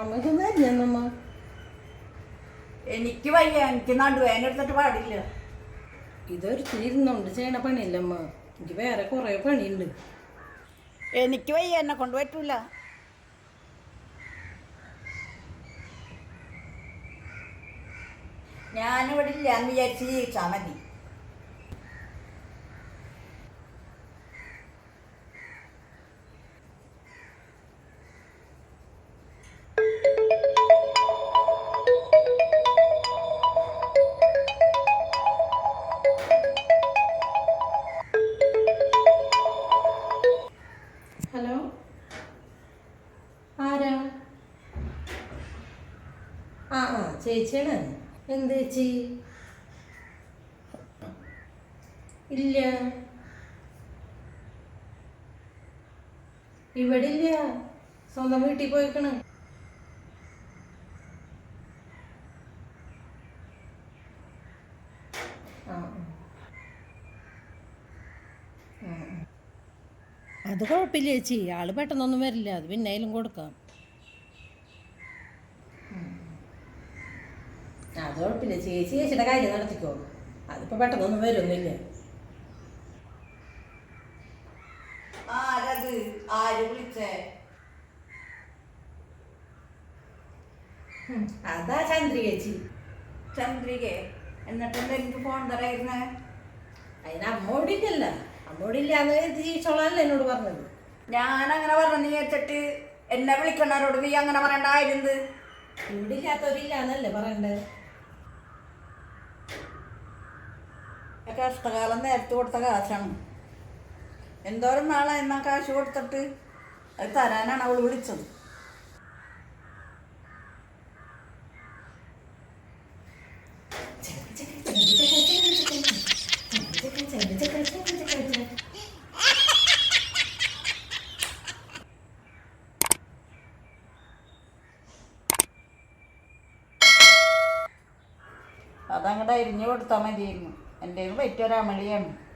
അമ്മയ്ക്കൊന്നും അരിഞ്ഞമ്മ എനിക്ക് വയ്യ എനിക്ക് നടുവേന എടുത്തിട്ട് പാടില്ല. ഇതൊരു തീരുന്നുണ്ട് ചെയ്യണ പണിയല്ലമ്മ. എനിക്ക് വേറെ കുറേ പണിയുണ്ട്. എനിക്ക് വയ്യ എന്നെ കൊണ്ട് പറ്റൂല. ഞാനിവിടെ ഇല്ല എന്ന് വിചാരിച്ച് ജീവിച്ചാ മതി. ഹലോ? ആരാ? ആ ആ ചേച്ചിയാണ്. എന്ത് ചേച്ചി? ഇല്ല. ഇവിടെ ഇല്ല. സ്വന്തം വീട്ടിൽ പോയിക്കണ്. ആ. അത് കുഴപ്പമില്ല ചേച്ചി. ആൾ പെട്ടെന്നൊന്നും വരില്ല. അത് പിന്നെയും കൊടുക്കാം. അത് കുഴപ്പമില്ല ചേച്ചി. ചേച്ചിയുടെ കാര്യം നടത്തിക്കോ. അതിപ്പോ പെട്ടെന്നൊന്നും വരുന്നില്ല. ആരത്? ആര് വിളിച്ചേ? അതാ ചന്ദ്രി ചേച്ചി. ചന്ദ്രികെ എന്നിട്ട് എന്താ എനിക്ക് ഫോൺ തരായിരുന്നേ? അതിന് അമ്മോടെ ഇല്ലല്ല അമ്മോടെ ഇല്ലാന്ന് ജീവിച്ചോളാനല്ല എന്നോട് പറഞ്ഞത്? ഞാൻ അങ്ങനെ പറഞ്ഞു വെച്ചിട്ട് എന്നെ വിളിക്കണവരോട് നീ അങ്ങനെ പറയണ്ടായിരുന്നത് ഇവിടെ ഇല്ലാത്തവരില്ലാന്നല്ലേ പറയണ്ടേ? കഷ്ടകാലം നേരത്തെ കൊടുത്ത കാശാണ്. എന്തോരം നാളെ എന്നാ കാശ് കൊടുത്തിട്ട്? അത് തരാനാണ് അവൾ വിളിച്ചത്. അതങ്ങോട്ട് അരിഞ്ഞു കൊടുത്താൽ മതിയായിരുന്നു. എന്റെ പറ്റിയൊരമളിയാണ്